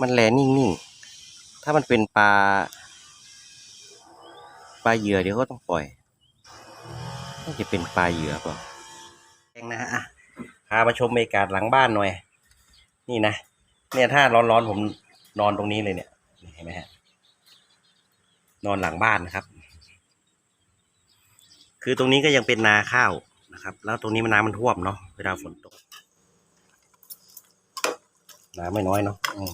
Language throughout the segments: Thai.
มันแลนิ่งๆ ถ้ามันเป็นปลา ปลาเหยื่อเดี๋ยวก็ต้องปล่อยน่าจะเป็นปลาเหยื่อเปล่าแองนะฮะอะพามาชมบรรยากาศหลังบ้านหน่อย นี่นะ เนี่ยถ้าร้อนๆผมนอนตรงนี้เลยเนี่ย เห็นไหมฮะ นอนหลังบ้านนะครับ คือตรงนี้ก็ยังเป็นนาข้าวนะครับ แล้วตรงนี้มันน้ำมันท่วมเนาะ เวลาฝนตก น้ำไม่น้อยเนาะอืม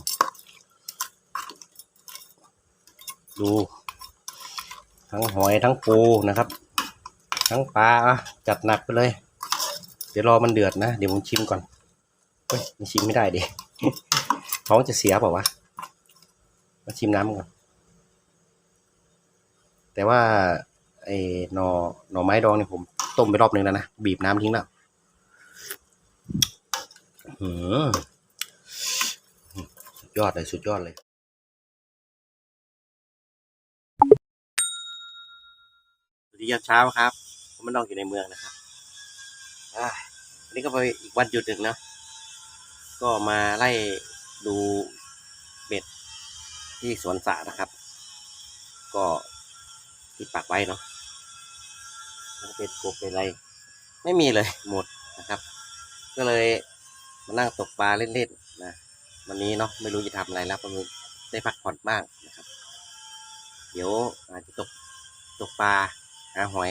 ดู ทั้งหอยทั้งปูนะครับ ทั้งปลาอะจัดหนักไปเลย เดี๋ยวรอมันเดือดนะ เดี๋ยวผมชิมก่อนเฮ้ยมันชิมไม่ได้ดิท้องจะเสียเปล่าวะมาชิมน้ำก่อน แต่ว่าไอ้หน่อหน่อไม้ดองเนี่ยผมต้มไปรอบนึงแล้วนะ บีบน้ำทิ้งแล้วอืมสุดยอดเลย สุดยอดเลย วัสดียามเช้าครับผมมันนองอยู่ในเมืองนะครับอ่าวันนี้ก็ไปอีกวันหยุดหนึ่งเนาะก็มาไล่ดูเบ็ดที่สวนสระนะครับ ก็ที่ปักไว้เนาะเป็ดกบเป็นอะไร ไม่มีเลยหมดนะครับ ก็เลยมานั่งตกปลาเล่นๆนะวันนี้เนาะไม่รู้จะทำอะไรแล้วก็ได้พักผ่อนบ้างนะครับ เดี๋ยวอาจจะตกตกปลา หาหอย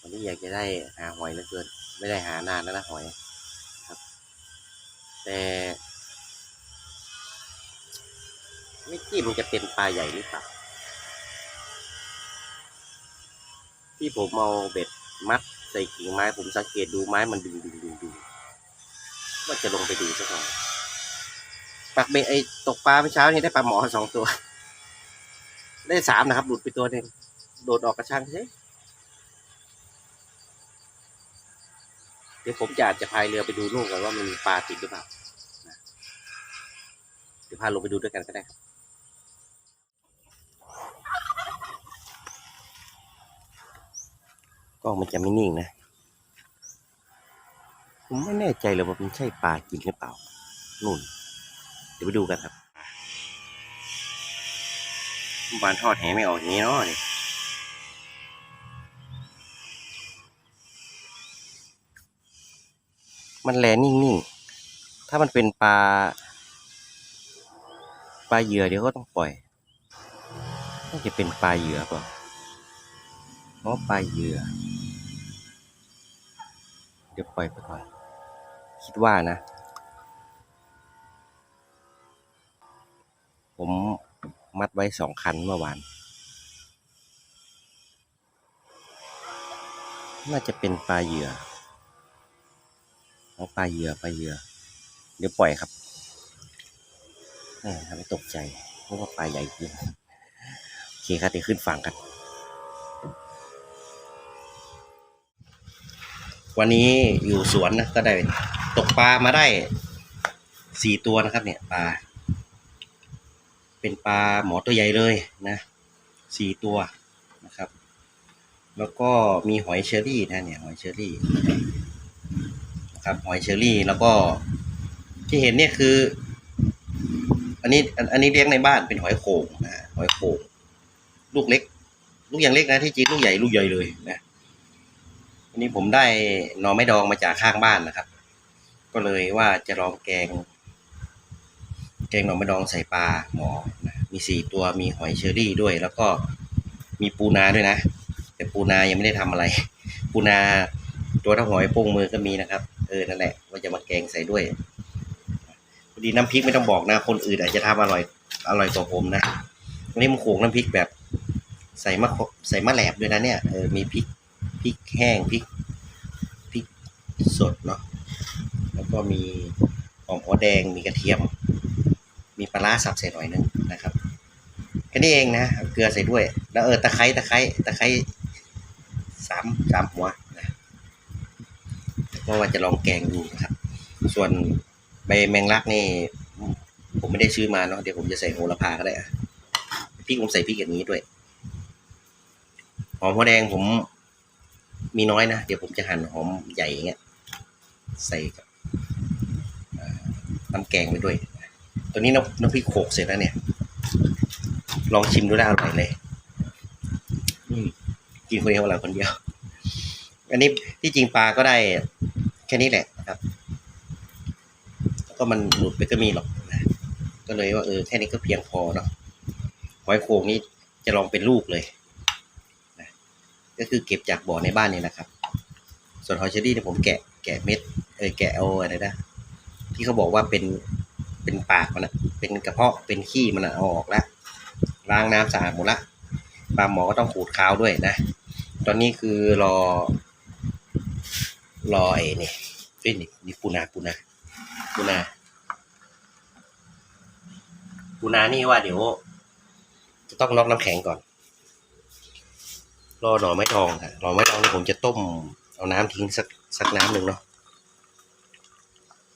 วันนี้อยากจะได้หาหอยเหลือเกิน ไม่ได้หานานแล้วนะหอยครับ แต่ไม่คิดมันจะเป็นปลาใหญ่หรือเปล่าที่ผมเอาเบ็ดมัดใส่กิ่งไม้ผมสังเกตดูไม้มันดึงดึงดึงดึงว่าจะลงไปดูสักหน่อยปักเบ็ดไอ้ตกปลาเมื่อเช้านี้ได้ปลาหมอสองตัว ได้สามนะครับ หลุดไปตัวหนึ่ง โดดออกกระชังใช่เดี๋ยวผมจะอาจจะพายเรือไปดูนู่นกันว่ามันมีปลาติดหรือเปล่าเดี๋ยวพาลงไปดูด้วยกันก็ได้ครับกล้องมันจะไม่นิ่งนะ ผมไม่แน่ใจเลยว่ามันใช่ปลาจริงหรือเปล่านู่น เดี๋ยวไปดูกันครับบานทอดแหไม่ออกอย่างนี้เนาะ มันแลนิ่งๆ ถ้ามันเป็นปลา ปลาเหยื่อเดี๋ยวก็ต้องปล่อยน่าจะเป็นปลาเหยื่อเปล่าเพราะปลาเหยื่อ เดี๋ยวปล่อยไปก่อน คิดว่านะ ผมมัดไว้สองคันเมื่อวาน น่าจะเป็นปลาเหยื่อ เอาปลาเหยื่อปลาเหยื่อ เดี๋ยวปล่อยครับแหมทำให้ตกใจเพราะว่าปลาใหญ่จริงโอเคครับเดี๋ยวขึ้นฝั่งกัน วันนี้อยู่สวนนะก็ได้ตกปลามาได้สี่ตัวนะครับ เนี่ยปลา เป็นปลาหมอตัวใหญ่เลยนะสี่ตัวนะครับ แล้วก็มีหอยเชอรี่นะเนี่ยหอยเชอรี่ ครับหอยเชอรี่แล้วก็ที่เห็นเนี่ยคือ อันนี้อันนี้เลี้ยงในบ้านเป็นหอยโข่งนะหอยโข่งลูกเล็ก ลูกอย่างเล็กนะที่จริงลูกใหญ่ลูกใหญ่เลยนะอันนี้ผมได้หน่อไม้ดองมาจากข้างบ้านนะครับ ก็เลยว่าจะลองแกง แกงหน่อไม้ดองใส่ปลาหมอนะมีสี่ตัวมีหอยเชอรี่ด้วย แล้วก็มีปูนาด้วยนะ แต่ปูนายังไม่ได้ทำอะไร ปูนาตัวเท่าหอยโป้งมือก็มีนะครับ เออนั่นแหละว่าจะมาแกงใส่ด้วยพอดีน้ำพริกไม่ต้องบอกนะ คนอื่นอาจจะทำอร่อยอร่อยกว่าผมนะอันนี้มันโขลกน้ำพริกแบบใส่มะขใส่มะแหลบด้วยนะเนี่ยเออมีพริกพริกแห้งพริกพริกสดเนาะแล้วก็มีหอมหัวแดงมีกระเทียม มีปลาร้าสับใส่หน่อยนึงนะครับแค่นี้เองนะเอาเกลือใส่ด้วย แล้วเออตะไคร้ตะไคร้ตะไคร้สามสามหัว นะก็ว่าจะลองแกงดูนะครับ ส่วนใบแมงลักนี่ ผมไม่ได้ซื้อมาเนาะเดี๋ยวผมจะใส่โหระพาก็ได้อะพริกผมใส่พริกอย่างนี้ด้วยหอมหัวแดงผมมีน้อยนะ เดี๋ยวผมจะหั่นหอมใหญ่อย่างเงี้ยใส่กับเอ่อน้ำแกงไปด้วย ตัวนี้น้ำน้ำพริกโขกเสร็จแล้วเนี่ย ลองชิมดูได้อร่อยเลยอืมกินคนเดียวอร่อยคนเดียว อันนี้ที่จริงปลาก็ได้ แค่นี้แหละนะครับแล้วก็มันหลุดไปก็มีหรอกนะก็เลยว่าเออแค่นี้ก็เพียงพอเนาะหอยโขงนี่จะลองเป็นลูกเลยนะก็คือเก็บจากบ่อในบ้านนี่นะครับ ส่วนหอยเชอรี่เนี่ยผมแกะแกะเม็ดเออแกะเอาอะไรนะที่เขาบอกว่าเป็นเป็นปากมันนะเป็นกระเพาะเป็นขี้มันนะเอาออกแล้วล้างน้ำสะอาดหมดละปลาหมอก็ต้องขูดคาวด้วยนะ ตอนนี้คือรอ รอไอ้นี่เอ้ยนี่นี่ปูนาปูนาปูนาปูนานี่ว่าเดี๋ยว จะต้องน็อกน้ำแข็งก่อน รอหน่อไม้ทองค่ะหน่อไม้ทองนี่ผมจะต้ม เอาน้ำทิ้งสักสักน้ำหนึ่งเนาะ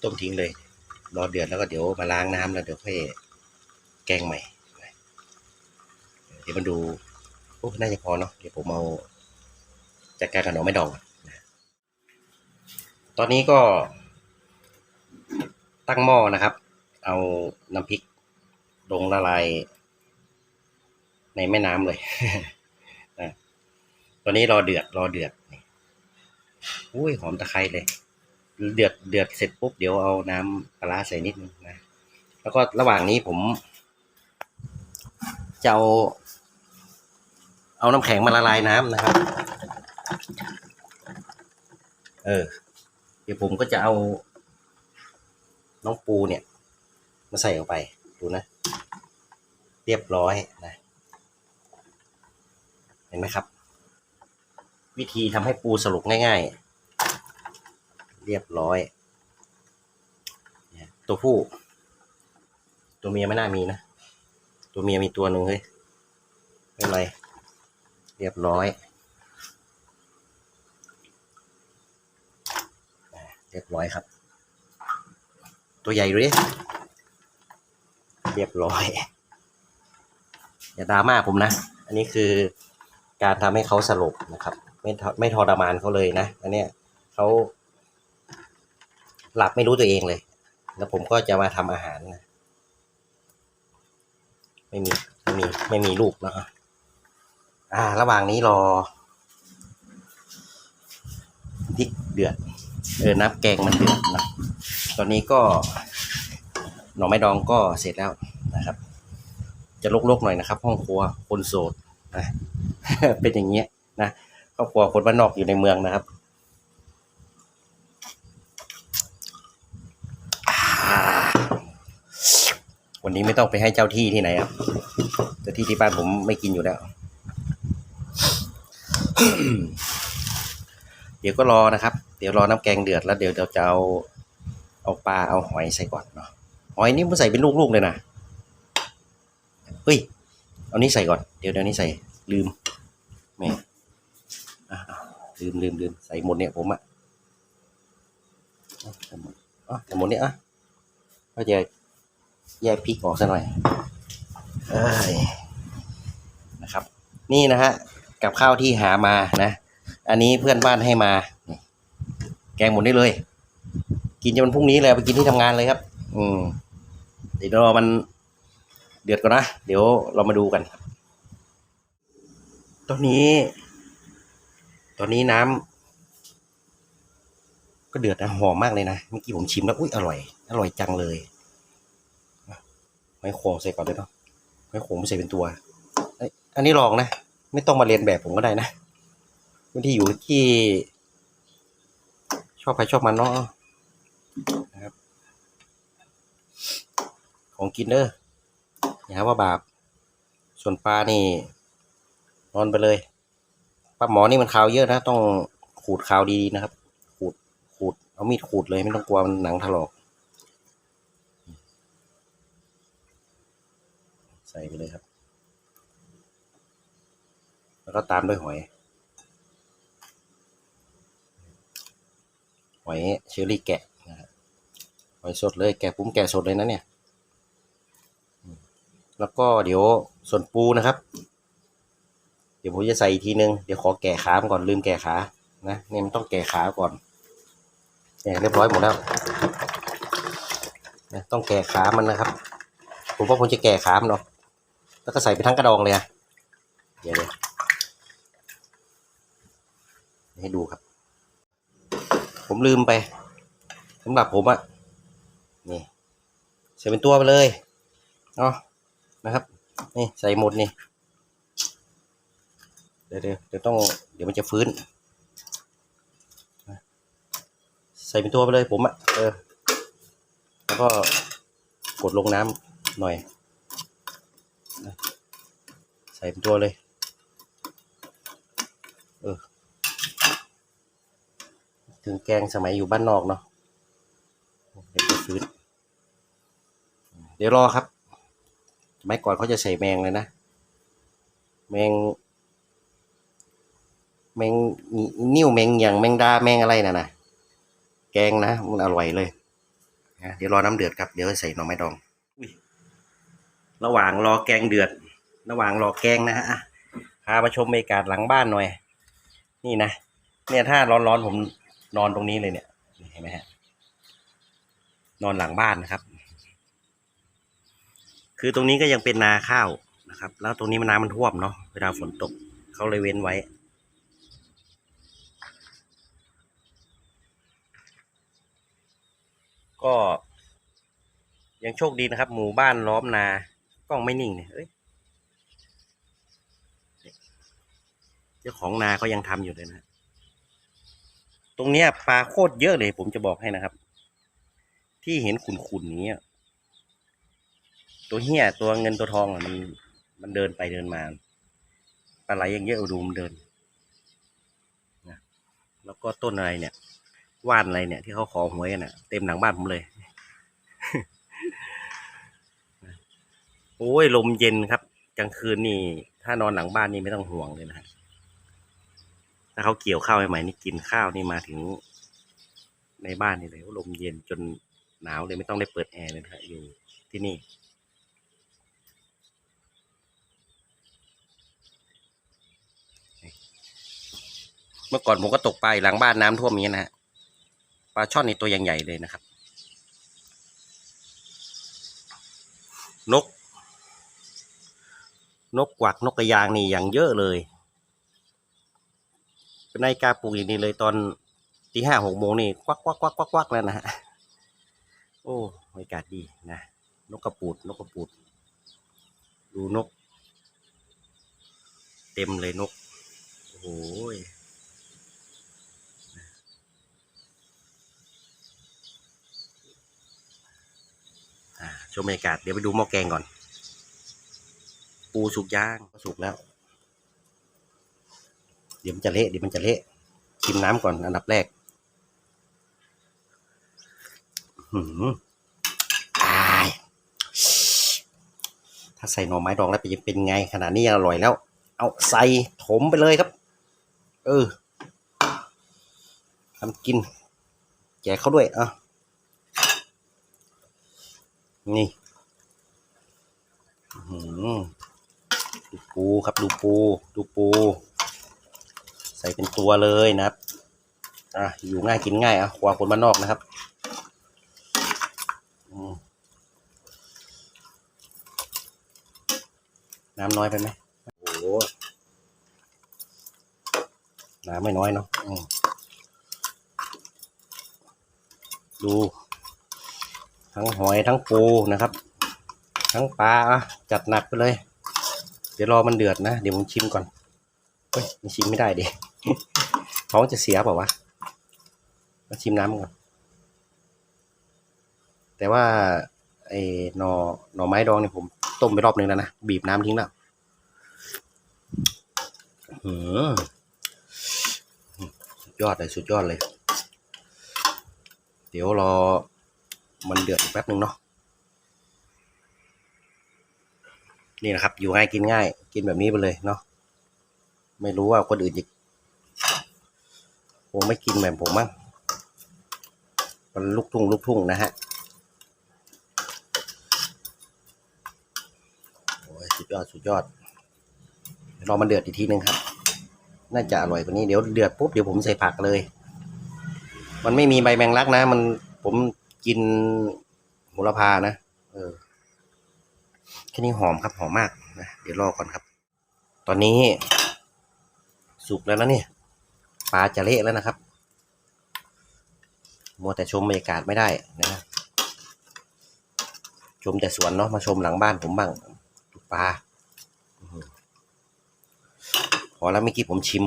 ต้มทิ้งเลย รอเดือดแล้วก็เดี๋ยวมาล้างน้ำแล้วเดี๋ยวค่อยแกงใหม่ เดี๋ยวมันดูโอ้น่าจะพอเนาะเดี๋ยวผมเอาจัดการกับหน่อไม้ดองก่อน ตอนนี้ก็ ตั้งหม้อนะครับ เอาน้ำพริกลงละลายในแม่น้ำเลยนะตอนนี้รอเดือดรอเดือดอุ้ยหอมตะไคร้เลย เดือดเดือดเสร็จปุ๊บเดี๋ยวเอาน้ำปลาใส่นิดนึงนะ แล้วก็ระหว่างนี้ผมจะเอาเอาน้ำแข็งมาละลายน้ำนะครับ เออ ดี๋ยวผมก็จะเอา น้องปูเนี่ย มาใส่ลงไป ดูนะ เรียบร้อยนะ เห็นไหมครับ วิธีทำให้ปูสรุปง่ายๆ เรียบร้อยเนี่ยตัวผู้ ตัวเมียไม่น่ามีนะ ตัวเมียมีตัวหนึ่งเฮ้ยไม่เป็นไร เรียบร้อยอ่า เรียบร้อยครับ ตัวใหญ่ดูดิเรียบร้อย อย่าดราม่าผมนะ อันนี้คือการทำให้เขาสลบนะครับ ไม่ทไม่ทรมานเขาเลยนะ อันเนี้ยเขาหลับไม่รู้ตัวเองเลย แล้วผมก็จะมาทำอาหารนะ ไม่มีไม่มีไม่มีลูกนอะอ่า ระหว่างนี้รอพริกเดือด เออน้ำแกงมันเดือดนะตอนนี้ก็หน่อไม้ดองก็เสร็จแล้วนะครับ จะลกๆหน่อยนะครับ ห้องครัวคนโสดนะเป็นอย่างเงี้ยนะครอบครัวคนบ้านนอกอยู่ในเมืองนะครับวันนี้ไม่ต้องไปให้เจ้าที่ที่ไหนครับเจ้าที่ที่บ้านผมไม่กินอยู่แล้ว เดี๋ยวก็รอนะครับ เดี๋ยวรอน้ำแกงเดือดแล้วเดี๋ยวเราจะเอาเอาปลาเอาหอยใส่ก่อนเนาะหอยนี่มันใส่เป็นลูกๆเลยนะเฮ้ยเอานี้ใส่ก่อน เดี๋ยวเดี๋ยวนี้ใส่ลืมแหม่ลืมลืมลืมใส่หมดเนี่ยผมอะอะใส่หมดอะใส่หมดเนี่ยอะก็จะแยกพริกออกซะหน่อยเอ้ยนะครับ นี่นะฮะกับข้าวที่หามานะ อันนี้เพื่อนบ้านให้มา แกงหมดได้เลย กินจนพรุ่งนี้เลยไปกินที่ทำงานเลยครับ อืมเดี๋ยวรอมันเดือดก่อนนะ เดี๋ยวเรามาดูกัน ตอนนี้ ตอนนี้น้ำก็เดือดนะหอมมากเลยนะเมื่อกี้ผมชิมแล้วอุ้ยอร่อย อร่อยจังเลยไม้โขงใส่ก่อนเลยเนาะไม้โขงไม่ใส่เป็นตัวเอ้ยอันนี้ลองนะ ไม่ต้องมาเรียนแบบผมก็ได้นะบางที่อยู่ที่ ชอบใครชอบมันเนาะนะครับ ของกินเด้ออย่าหาว่าบาป ส่วนปลานี่ นอนไปเลยปลาหมอนี่มันคาวเยอะนะ ต้องขูดคาวดีๆนะครับ ขูดขูดเอามีดขูดเลยไม่ต้องกลัวมันหนังถลอก ใส่ไปเลยครับ แล้วก็ตามด้วยหอย อยเชอรี่แกะนะครับหอยสดเลยแกะปุ้มแกะสดเลยนะเนี่ย แล้วก็เดี๋ยวส่วนปูนะครับ เดี๋ยวผมจะใส่อีกทีนึง เดี๋ยวขอแกะขามก่อนลืมแกะขานะเนี่ยมันต้องแกะขาก่อนเนี่ยเรียบร้อยหมดแล้วนะต้องแกะขามันนะครับ ผมว่าผมจะแก่ขามนเนาะแล้วก็ใส่ไปทั้งกระดองเลยอะเดี๋ยวเดี๋ยให้ดูครับ ผมลืมไปสำหรับผมอะนี่ใส่เป็นตัวไปเลยเนาะนะครับ นี่ใส่หมดนี่เดี๋ยวเดี๋ยวต้องเดี๋ยวมันจะฟื้น ใส่เป็นตัวไปเลยผมอะเออแล้วก็กดลงน้ำหน่อย ใส่เป็นตัวเลย เออ งแกงสมัยอยู่บ้านนอกเนาะเดี๋ยวจะฟื้นเดี๋ยวรอครับสมัยก่อนเขาจะใส่แมงเลยนะ แมง แมงนิ้วแมงอย่างแมงดาแมงอะไรน่ะนะแกงนะมันอร่อยเลยนะเดี๋ยวรอน้ำเดือดครับ เดี๋ยวใส่หน่อไม้ดองอุ้ยระหว่างรอแกงเดือด ระหว่างรอแกงนะฮะพามาชมบรรยากาศหลังบ้านหน่อย นี่นะ เนี่ยถ้าร้อนๆผม นอนตรงนี้เลยเนี่ยเห็นไหมฮะนอนหลังบ้านนะครับ คือตรงนี้ก็ยังเป็นนาข้าวนะครับ แล้วตรงนี้มันน้ำมันท่วมเนาะเวลาฝนตกเขาเลยเว้นไว้ก็ยังโชคดีนะครับ หมู่บ้านล้อมนากล้องไม่นิ่งเนี่ยเอ้ยเจ้าของนาเขายังทำอยู่เลยนะ ตรงเนี้ยปลาโคตรเยอะเลย ผมจะบอกให้นะครับ ที่เห็นขุนๆอย่างเงี้ตัวเหี้ยตัวเงินตัวทองอะมันมันเดินไปเดินมาปลาไหลย่างเยอะดูมันเดินนะแล้วก็ต้นอะไรเนี่ยว่านอะไรเนี่ย ที่เขาขอหวยกันอะ เต็มหลังบ้านผมเลยโอ้ยลมเย็นครับกลางคืนนี่ ถ้านอนหลังบ้านนี่ไม่ต้องห่วงเลยนะฮะ ถ้าเขาเกี่ยวข้าวใหม่ๆนี่กินข้าวนี่มาถึง ในบ้านนี่เลยลมเย็นจนหนาวเลยไม่ต้องได้เปิดแอร์เลยนะฮะอยู่ที่นี่เมื่อก่อนผมก็ตกปลาหลังบ้านน้ำท่วมนี้นะฮะปลาช่อนนี่ตัวยังใหญ่เลยนะครับ นก นกกวักนกกระยางนี่อย่างเยอะเลย นนายกาปลูกอย่างนี้เลยตอนตีห้าหกโมงนี่ควักควักควักควักควักแล้วนะฮะโอ้บรรยากาศดีนะนกกระปูดนกกระปูด ดูนก เต็มเลยนกโอ้โหยชมบรรยากาศเดี๋ยวไปดูหม้อแกงก่อน ปูสุกย่างก็สุกแล้ว เดี๋ยวมันจะเละเดี๋ยวมันจะเละชิมน้ำก่อนอันดับแรกหืมอายถ้าใส่หน่อไม้ดองแล้วจะเป็นไง ขนาดนี้ยังอร่อยแล้ว เอาใส่ถมไปเลยครับ เออทำกิน แจกเขาด้วยอะนี่หือดูปูครับดูปู ดูปู เป็นตัวเลยนะครับ อะอยู่ง่ายกินง่ายอะควาคนบ้านนอกนะครับน้ำน้อยไปไหมโอ้โหน้ำไม่น้อยเนาะดู ทั้งหอยทั้งปูนะครับ ทั้งปลาอะจัดหนักไปเลย เดี๋ยวรอมันเดือดนะ เดี๋ยวผมชิมก่อนเฮ้ยมันชิมไม่ได้ดิ ท้องจะเสียเปล่าวะมาชิมน้ำก่อน แต่ว่าไอ้หน่อหน่อไม้ดองเนี่ยผมต้มไปรอบนึงแล้วนะ บีบน้ำทิ้งแล้วอืมสุดยอดเลยสุดยอดเลย เดี๋ยวรอมันเดือดอีกแป๊บนึงเนาะนี่นะครับ อยู่ง่ายกินง่าย กินแบบนี้ไปเลยเนาะไม่รู้ว่าคนอื่นจะ คงไม่กินแบบผมมั้งมันลูกทุ่งลูกทุ่งนะฮะโอ้ยสุดยอดสุดยอดเดี๋ยวรอมันเดือดอีกทีนึงครับ น่าจะอร่อยกว่านี้เดี๋ยวเดือดปุ๊บเดี๋ยวผมใส่ผักเลย มันไม่มีใบแมงลักนะ มันผมกินโหระพานะ เออแค่นี้หอมครับหอมมากนะเดี๋ยวรอก่อนครับ ตอนนี้สุกแล้วนะเนี่ย ปลาจะเละแล้วนะครับ มัวแต่ชมบรรยากาศไม่ได้นะชมแต่สวนเนาะมาชมหลังบ้านผมบ้างปลาพอแล้วเมื่อกี้ผมชิม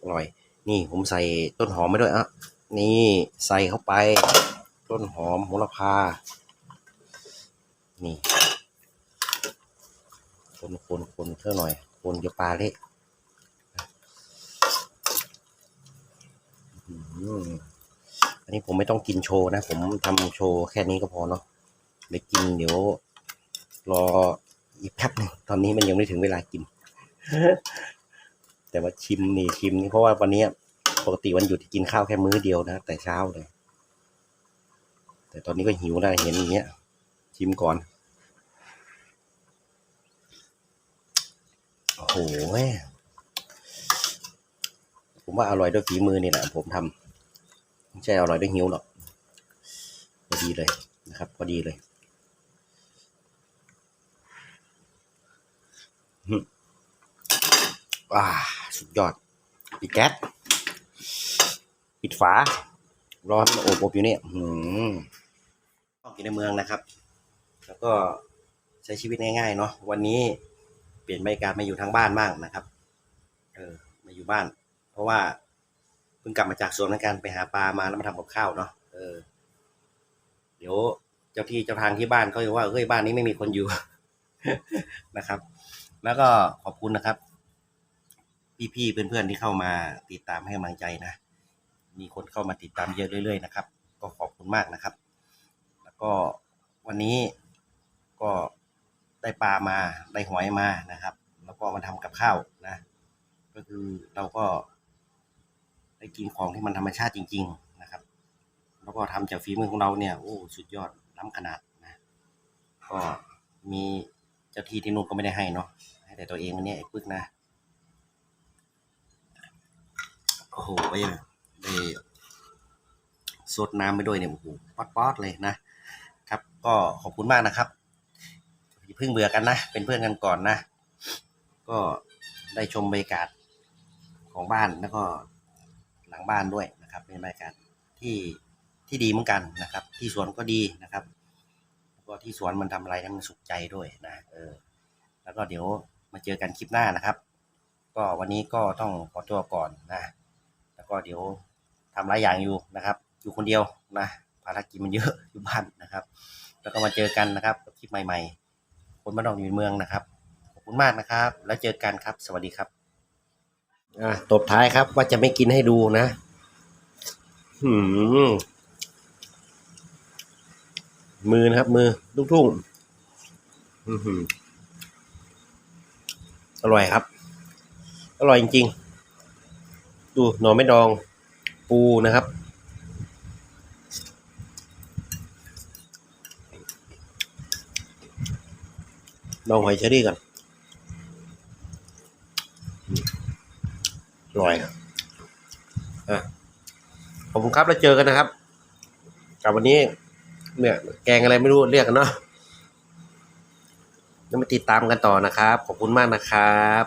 อร่อย นี่ผมใส่ต้นหอมไปด้วยอะนี่ใส่เข้าไป ต้นหอมโหระพา นี่คนคนคนเท่าหน่อย คนเดี๋ยวปลาเละ อันนี้ผมไม่ต้องกินโชว์นะ ผมทำโชว์แค่นี้ก็พอเนาะไปกินเดี๋ยว รออีกแป๊บหนึงตอนนี้มันยังไม่ถึงเวลากิน แต่ว่าชิมนี่ชิมนี่เพราะว่าวันนี้ปกติวันหยุดกินข้าวแค่มื้อเดียวนะ แต่เช้าเลย แต่ตอนนี้ก็หิวแล้เห็นอย่างเงี้ย ชิมก่อน โอ้โห ผมว่าอร่อยด้วยฝีมือนี่แหละผมทำไม่ใช่อร่อยด้วยหิวหรอกพอดีเลยนะครับพอดีเลยอืมว้าสุดยอดปิดแก๊สปิดฝา ร้อนอบอบอยู่เนี่ยอืมต้องกินในเมืองนะครับ แล้วก็ใช้ชีวิตง่ายๆเนาะวันนี้เปลี่ยนบรรยากาศมาอยู่ทางบ้านบ้างนะครับ เออมาอยู่บ้าน ราะว่าเพิ่งกลับมาจากสวนเหมือนกันไปหาปลามาแล้วมาทำกับข้าวเนาะเออ เดี๋ยวเจ้าที่เจ้าทางที่บ้านเขาจะว่าเฮ้ยบ้านนี้ไม่มีคนอยู่ นะครับ แล้วก็ขอบคุณนะครับ พี่ๆเพื่อนๆที่เข้ามาติดตามให้กำลังใจนะมีคนเข้ามาติดตามเยอะเรื่อยๆนะครับ ก็ขอบคุณมากนะครับ แล้วก็วันนี้ก็ได้ปลามาได้หอยมานะครับ แล้วก็มาทำกับข้าวนะ ก็คือเราก็ ได้กินของที่มันธรรมชาติจริง ๆนะครับ แล้วก็ทำจากฝีมือของเราเนี่ยโอ้สุดยอดล้ำขนาดนะก็มีเจ้าที่ที่นู่นก็ไม่ได้ให้เนาะให้แต่ตัวเองอันเนี้ยไอ้ปึ๊กนะโอ้โหได้สดน้ำไปด้วยเนี่ยโอ้โหป๊อดๆเลยนะครับ ก็ขอบคุณมากนะครับอย่าเพิ่งเบื่อกันนะ เป็นเพื่อนกันก่อนนะ ก็ได้ชมบรรยากาศของบ้านแล้วก็ งบ้านด้วยนะครับเป็นบรรยากาศที่ที่ดีเหมือนกันนะครับ ที่สวนก็ดีนะครับแล้วก็ที่สวนมันทำอะไรให้มันสุขใจด้วยนะเออ แล้วก็เดี๋ยวมาเจอกันคลิปหน้านะครับ ก็วันนี้ก็ต้องขอตัวก่อนนะ แล้วก็เดี๋ยวทำหลายอย่างอยู่นะครับ อยู่คนเดียวนะภารกิจมันเยอะอยู่บ้านนะครับ แล้วก็มาเจอกันนะครับคลิปใหม่ ๆ คนบ้านนอกอยู่ในเมืองนะครับขอบคุณมากนะครับ แล้วเจอกันครับ สวัสดีครับ อ่าตบท้ายครับว่าจะไม่กินให้ดูนะหืมมือนะครับ มือลูกทุ่งอื้อหือร่อยครับ อร่อยจริงๆ ดูหน่อไม่ดอง ปูนะครับ ลองหอยเชอรี่ก่อนอืม อร่อยอะขอบคุณครับแล้วเจอกันนะครับ กับวันนี้ เนี่ย แกงอะไรไม่รู้เรียกกันเนาะแล้วมาติดตามกันต่อนะครับ ขอบคุณมากนะครับ